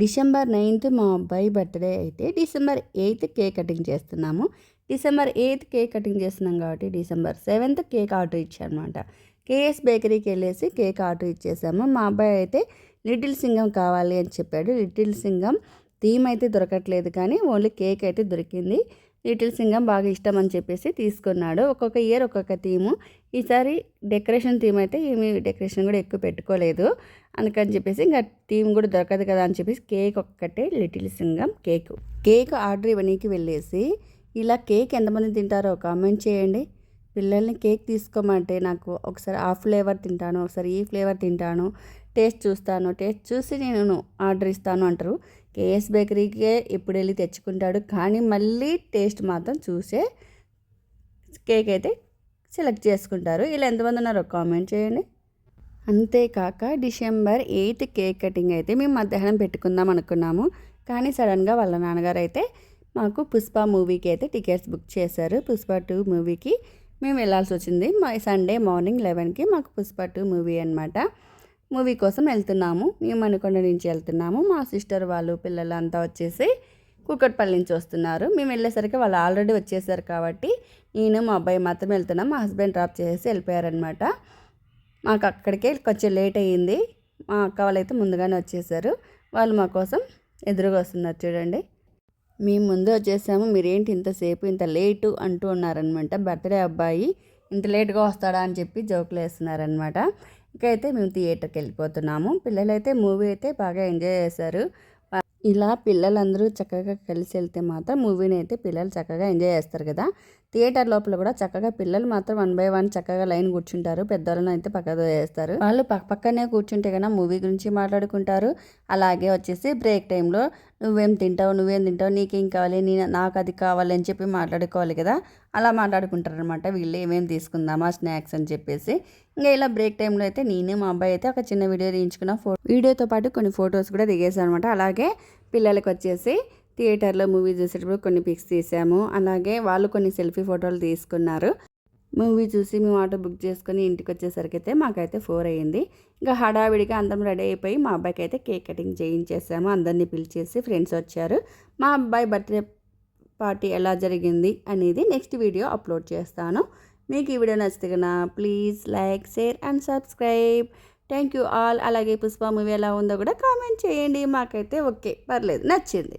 December ninth మా అబ్బాయి birthday అయితే డిసెంబర్ ఎయిత్ కేక్ కటింగ్ చేస్తున్నాము. డిసెంబర్ ఎయిత్ కేక్ కటింగ్ చేస్తున్నాం కాబట్టి డిసెంబర్ సెవెంత్ కేక్ ఆర్డర్ ఇచ్చానమాట. కేఎస్ బేకరీకి వెళ్ళేసి కేక్ ఆర్డర్ ఇచ్చేసాము. మా అబ్బాయి అయితే లిటిల్ సింగం కావాలి అని చెప్పాడు. లిటిల్ సింగం థీమ్ అయితే దొరకట్లేదు కానీ ఓన్లీ కేక్ అయితే దొరికింది. లిటిల్ సింగం బాగా ఇష్టం అని చెప్పేసి తీసుకున్నాడు. ఒక్కొక్క ఇయర్ ఒక్కొక్క థీము. ఈసారి డెకరేషన్ థీమ్ అయితే ఏమి డెకరేషన్ కూడా ఎక్కువ పెట్టుకోలేదు. అందుకని చెప్పేసి ఇంకా థీమ్ కూడా దొరకదు కదా అని చెప్పేసి కేక్ ఒక్కటే little Singam cake. Cake order ఇవ్వనీకి వెళ్ళేసి ఇలా కేక్ ఎంతమంది తింటారో కామెంట్ చేయండి. పిల్లల్ని కేక్ తీసుకోమంటే నాకు ఒకసారి ఆ ఫ్లేవర్ తింటాను ఒకసారి ఈ ఫ్లేవర్ తింటాను టేస్ట్ చూస్తాను టేస్ట్ చూసి నేను ఆర్డర్ ఇస్తాను అంటారు. కేఎస్ బేకరీకే ఎప్పుడు వెళ్ళి తెచ్చుకుంటాడు. కానీ మళ్ళీ టేస్ట్ మాత్రం చూసే కేక్ అయితే సెలెక్ట్ చేసుకుంటారు. ఇలా ఎంతమంది ఉన్నారో కామెంట్ చేయండి. అంతేకాక డిసెంబర్ ఎయిత్ కేక్ కటింగ్ అయితే మేము మధ్యాహ్నం పెట్టుకుందాం అనుకున్నాము. కానీ సడన్గా వాళ్ళ నాన్నగారు అయితే మాకు పుష్ప మూవీకి అయితే టికెట్స్ బుక్ చేశారు. పుష్ప టూ మూవీకి మేము వెళ్ళాల్సి వచ్చింది. మా సండే మార్నింగ్ లెవెన్కి మాకు పుష్ప టూ మూవీ అనమాట మూవీ కోసం వెళ్తున్నాము. మేము అనుకొండ నుంచి వెళ్తున్నాము. మా సిస్టర్ వాళ్ళు పిల్లలు అంతా వచ్చేసి కూకట్పల్లి నుంచి వస్తున్నారు. మేము వెళ్ళేసరికి వాళ్ళు ఆల్రెడీ వచ్చేసారు కాబట్టి నేను మా అబ్బాయి మాత్రం వెళ్తున్నాం. మా హస్బెండ్ డ్రాప్ చేసేసి వెళ్ళిపోయారనమాట మాకు అక్కడికే కొంచెం లేట్ అయ్యింది. మా అక్క వాళ్ళైతే ముందుగానే వచ్చేసారు. వాళ్ళు మా కోసం ఎదురుగా వస్తున్నారు చూడండి. మేము ముందు వచ్చేసాము. మీరేంటి ఇంతసేపు ఇంత లేటు అంటూ ఉన్నారనమాట బర్త్డే అబ్బాయి ఇంత లేట్గా వస్తాడా అని చెప్పి జోకులు వేస్తున్నారనమాట ఇకైతే మేము థియేటర్కి వెళ్ళిపోతున్నాము. పిల్లలైతే మూవీ అయితే బాగా ఎంజాయ్ చేశారు. ఇలా పిల్లలందరూ చక్కగా కలిసి వెళ్తే మాత్రం మూవీని అయితే పిల్లలు చక్కగా ఎంజాయ్ చేస్తారు కదా. థియేటర్ లోపల కూడా చక్కగా పిల్లలు మాత్రం వన్ బై వన్ చక్కగా లైన్ కూర్చుంటారు. పెద్దలను అయితే పక్కతో చేస్తారు వాళ్ళు పక్క పక్కనే కూర్చుంటే కన్నా మూవీ గురించి మాట్లాడుకుంటారు. అలాగే వచ్చేసి బ్రేక్ టైంలో నువ్వేం తింటావు నువ్వేం తింటావు నీకేం కావాలి నేను నాకు అది కావాలి అని చెప్పి మాట్లాడుకోవాలి కదా. అలా మాట్లాడుకుంటారనమాట వీళ్ళు ఏమేమి తీసుకుందామా స్నాక్స్ అని చెప్పేసి. ఇంకా ఇలా బ్రేక్ టైంలో అయితే నేను మా అబ్బాయి అయితే ఒక చిన్న వీడియో తీయించుకున్న ఫో వీడియోతో పాటు కొన్ని ఫొటోస్ కూడా దిగేసాను అనమాట అలాగే పిల్లలకి వచ్చేసి థియేటర్లో మూవీ చూసేటప్పుడు కొన్ని పిక్స్ తీసాము. అలాగే వాళ్ళు కొన్ని సెల్ఫీ ఫోటోలు తీసుకున్నారు. మూవీ చూసి మేము ఆటో బుక్ చేసుకొని ఇంటికి వచ్చేసరికి అయితే మాకైతే ఫోర్ అయ్యింది. ఇంకా హడావిడిగా అందరం రెడీ అయిపోయి మా అబ్బాయికి అయితే కేక్ కటింగ్ చేయించేసాము. అందరినీ పిలిచేసి ఫ్రెండ్స్ వచ్చారు. మా అబ్బాయి బర్త్డే పార్టీ ఎలా జరిగింది అనేది నెక్స్ట్ వీడియో అప్లోడ్ చేస్తాను. మీకు ఈ వీడియో నచ్చితే కన్నా please like share and subscribe. Thank you all. అలాగే పుష్ప మూవీ ఎలా ఉందో కూడా కామెంట్ చేయండి. మాకైతే ఓకే. పర్లేదు. నచ్చింది.